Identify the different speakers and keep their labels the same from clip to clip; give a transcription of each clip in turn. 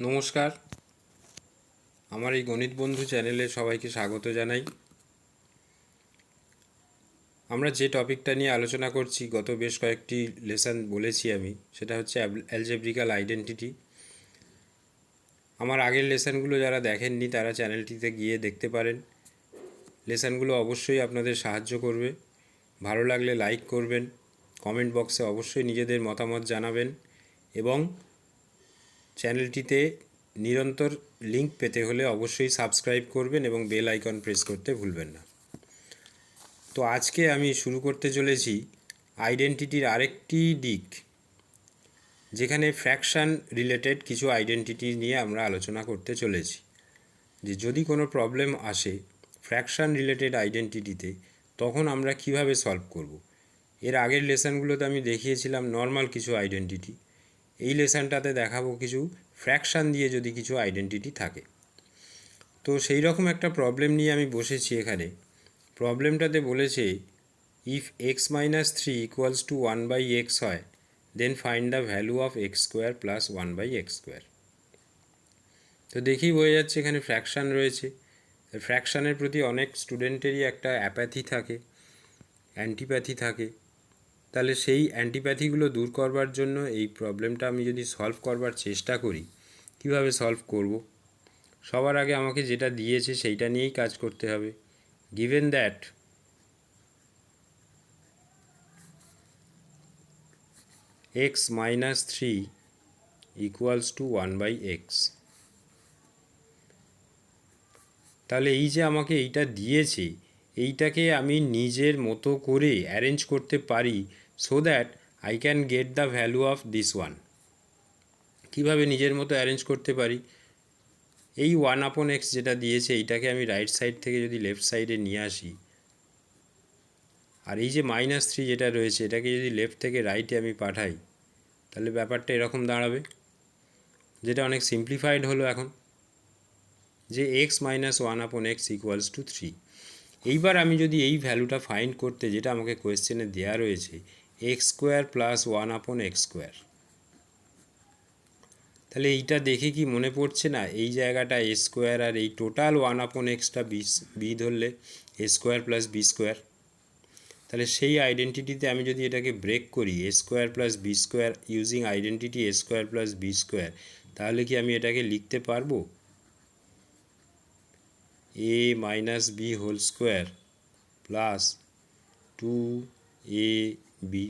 Speaker 1: নমস্কার। আমার এই গণিত বন্ধু চ্যানেলে সবাইকে স্বাগত জানাই। আমরা যে টপিকটা নিয়ে আলোচনা করছি, গত বেশ কয়েকটি লেসন বলেছি আমি, সেটা হচ্ছে অ্যালজেব্রিক্যাল আইডেন্টিটি। আমার আগের লেসনগুলো যারা দেখেননি, তারা চ্যানেলটিতে গিয়ে দেখতে পারেন। লেসনগুলো অবশ্যই আপনাদের সাহায্য করবে। ভালো লাগলে লাইক করবেন, কমেন্ট বক্সে অবশ্যই নিজেদের মতামত জানাবেন এবং চ্যানেলটিতে নিরন্তর লিংক পেতে হলে অবশ্যই সাবস্ক্রাইব করবেন এবং বেল আইকন প্রেস করতে ভুলবেন না। তো আজকে আমি শুরু করতে চলেছি আইডেন্টিটির আরেকটি দিক, যেখানে ফ্র্যাকশান রিলেটেড কিছু আইডেন্টিটি নিয়ে আমরা আলোচনা করতে চলেছি। যে যদি কোনো প্রবলেম আসে ফ্র্যাকশান রিলেটেড আইডেন্টিটিতে, তখন আমরা কীভাবে সলভ করব? এর আগের লেসনগুলোতে আমি দেখিয়েছিলাম নর্মাল কিছু আইডেন্টিটি। এই লেসনটাতে দেখাবো কিছু ফ্র্যাকশান দিয়ে যদি কিছু আইডেন্টিটি থাকে। তো সেই রকম একটা প্রবলেম নিয়ে আমি বসেছি এখানে। প্রবলেমটাতে বলেছে if X minus three equals to one by X হয় then find the value of X square plus one by X square তো দেখেই বোঝা যাচ্ছে এখানে ফ্র্যাকশান রয়েছে। ফ্র্যাকশানের প্রতি অনেক স্টুডেন্টেরই একটা অ্যাপ্যাথি থাকে, অ্যান্টিপ্যাথি থাকে। তাহলে সেই অ্যান্টিপ্যাথিগুলো দূর করবার জন্য এই প্রবলেমটা আমি যদি সলভ করবার চেষ্টা করি, কীভাবে সলভ করব? সবার আগে আমাকে যেটা দিয়েছে সেইটা নিয়েই কাজ করতে হবে। Given that X minus three equals to one by X তাহলে এই যে আমাকে এইটা দিয়েছে, এইটাকে আমি নিজের মতো করে অ্যারেঞ্জ করতে পারি so that I can get the value of this one কীভাবে নিজের মতো অ্যারেঞ্জ করতে পারি? এই ওয়ান আপন এক্স যেটা দিয়েছে এইটাকে আমি রাইট সাইড থেকে যদি লেফট সাইডে নিয়ে আসি, আর এই যে মাইনাস থ্রি যেটা রয়েছে, এটাকে যদি লেফট থেকে রাইটে আমি পাঠাই, তাহলে ব্যাপারটা এরকম দাঁড়াবে। যেটা অনেক সিম্পলিফাইড হলো এখন। যে X minus one upon X equals to three এইবার আমি যদি এই ভ্যালুটা ফাইন্ড করতে, যেটা আমাকে কোয়েশ্চেনে দেওয়া রয়েছে X square plus one upon X square. তাহলে এইটা দেখে কি মনে পড়ছে না? এই জায়গাটা এ স্কোয়ার আর এই টোটাল ওয়ান আপন এক্সটা বি বি ধরলে A square plus B square. তাহলে সেই আইডেন্টিটিতে আমি যদি এটাকে ব্রেক করি, A square plus B square using identity A square plus B square, তাহলে কি আমি এটাকে লিখতে পারব? A minus B whole square plus two A B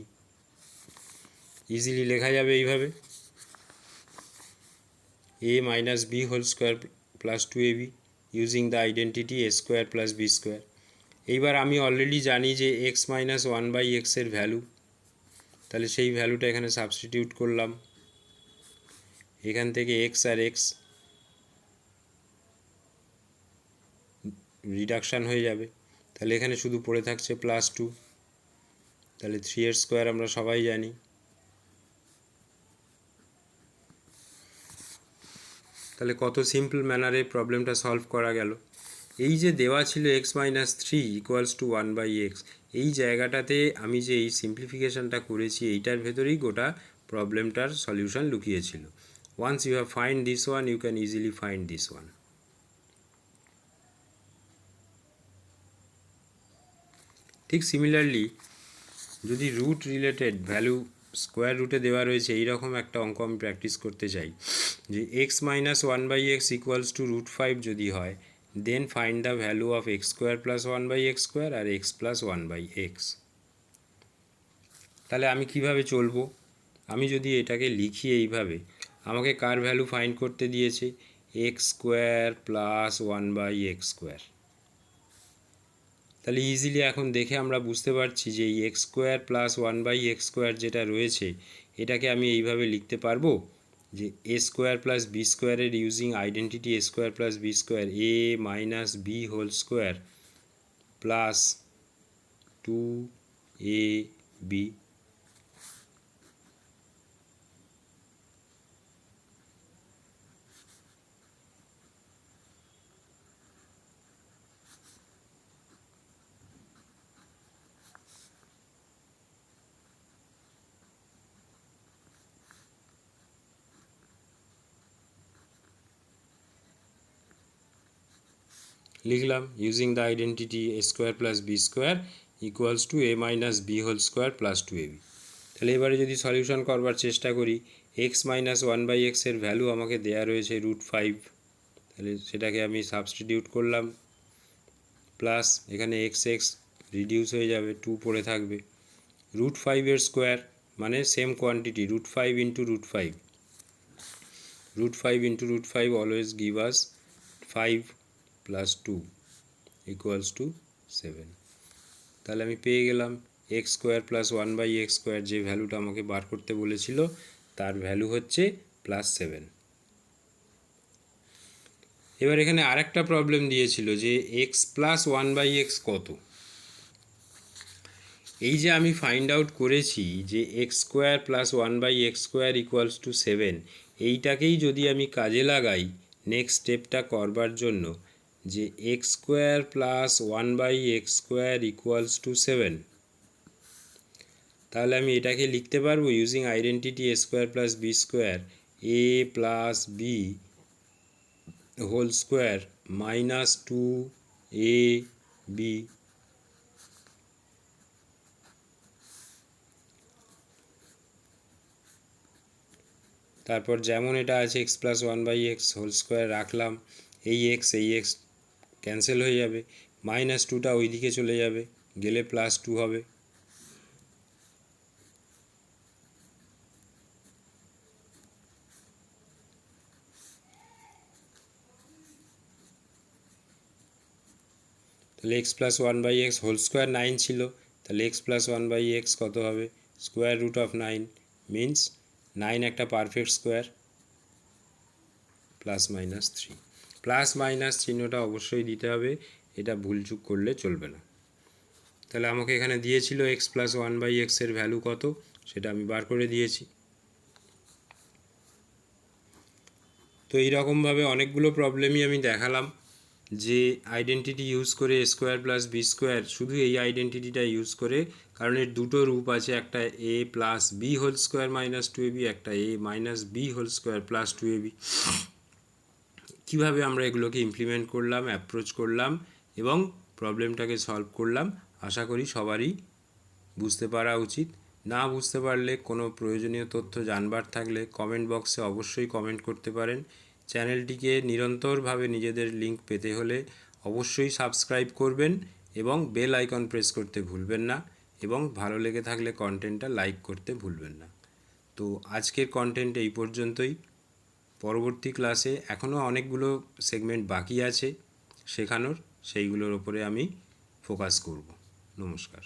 Speaker 1: easily লেখা যাবে এইভাবে। A minus B whole square plus two A B using the identity A square plus B square এইবার আমি অলরেডি জানি যে এক্স মাইনাস ওয়ান বাই এক্সের value তাহলে সেই ভ্যালুটা এখানে সাবস্টিটিউট করলাম। এখান থেকে এক্স আর এক্স রিডাকশান হয়ে যাবে। তাহলে এখানে শুধু পড়ে থাকছে প্লাস টু তাহলে থ্রি এর স্কোয়ার আমরা সবাই জানি। তাহলে কত সিম্পল ম্যানারে প্রবলেমটা সলভ করা গেল। এই যে দেওয়া ছিল X minus three equals to one by X এই জায়গাটাতে আমি যে এই সিম্পলিফিকেশানটা করেছি, এইটার ভেতরেই গোটা প্রবলেমটার সলিউশন লুকিয়েছিল। Once you have find this one you can easily find this one ঠিক সিমিলারলি যদি রুট রিলেটেড ভ্যালু স্কোয়ার রুটে দেওয়া রয়েছে, এইরকম একটা অঙ্ক আমি প্র্যাকটিস করতে চাই। যে X minus one by X equals to root five যদি হয় then find the value of X square plus one by X square R X plus one by X তাহলে আমি কীভাবে চলবো? আমি যদি এটাকে লিখি এইভাবে, আমাকে কার ভ্যালু ফাইন্ড করতে দিয়েছে? X square plus one by X square তাহলে ইজিলি এখন দেখে আমরা বুঝতে পারছি যে এই X square plus one by X square যেটা রয়েছে, এটাকে আমি এইভাবে লিখতে পারব? যে এ স্কোয়ার প্লাস বি স্কোয়ারের using identity A square plus B square A minus B whole square plus two A B লিখলাম using the identity A square plus B square equals to A minus B whole square plus two A B তাহলে এবারে যদি solution করবার চেষ্টা করি X minus one by এক্সের value আমাকে দেয়া রয়েছে রুট ফাইভ তাহলে সেটাকে আমি সাবস্টিটিউট করলাম প্লাস এখানে এক্স এক্স রিডিউস হয়ে যাবে টু পড়ে থাকবে। রুট ফাইভের স্কোয়ার মানে same quantity root five into root five root five into root five always give us five plus two equals to seven তাহলে আমি পেয়ে গেলাম X square plus one by X square যে ভ্যালুটা আমাকে বার করতে বলেছিল, তার ভ্যালু হচ্ছে প্লাস সেভেন এবার এখানে আরেকটা প্রবলেম দিয়েছিল যে X plus one by X কত? এই যে আমি ফাইন্ড আউট করেছি যে X square plus one by X square equals to seven এইটাকেই যদি আমি কাজে লাগাই নেক্সট স্টেপটা করবার জন্য যে X square plus one by X square equals to seven তাহলে আমি এটাকে লিখতে পারব using identity A square plus B square A plus B whole square minus two A B তারপর যেমন এটা আছে X plus one by X whole square রাখলাম, এই এক্স এই এক্স ক্যান্সেল হয়ে যাবে মাইনাস টুটা ওই দিকে চলে যাবে, গেলে প্লাস টু হবে। তাহলে X plus one by X whole square nine ছিল, তাহলে X plus one by X কত হবে? Square root of nine means nine একটা perfect square plus minus three plus minus চিহ্নটা অবশ্যই দিতে হবে। এটা ভুলচুক করলে চলবে না। তাহলে আমাকে এখানে দিয়েছিল এক্স প্লাস ওয়ান বাই এক্সের ভ্যালু কত? সেটা আমি বার করে দিয়েছি। তো এইরকমভাবে অনেকগুলো প্রবলেমই আমি দেখালাম যে আইডেন্টিটি ইউজ করে স্কোয়ার প্লাস বি স্কোয়ার শুধু এই আইডেন্টিটিটা ইউজ করে, কারণ এর দুটো রূপ আছে, একটা A plus B whole square minus two A B একটা A minus B whole square plus two A B কীভাবে আমরা এগুলোকে ইমপ্লিমেন্ট করলাম অ্যাপ্রোচ করলাম এবং প্রবলেমটাকে সলভ করলাম, আশা করি সবারই বুঝতে পারা উচিত। না বুঝতে পারলে, কোনো প্রয়োজনীয় তথ্য জানবার থাকলে কমেন্ট বক্সে অবশ্যই কমেন্ট করতে পারেন। চ্যানেলটিকে নিরন্তরভাবে নিজেদের লিংক পেতে হলে অবশ্যই সাবস্ক্রাইব করবেন এবং বেল আইকন প্রেস করতে ভুলবেন না এবং ভালো লেগে থাকলে কন্টেন্টটা লাইক করতে ভুলবেন না। তো আজকের কন্টেন্ট এই পর্যন্তই। পরবর্তী ক্লাসে এখনও অনেকগুলো সেগমেন্ট বাকি আছে শেখানোর সেইগুলোর ওপরে আমি ফোকাস করব। নমস্কার।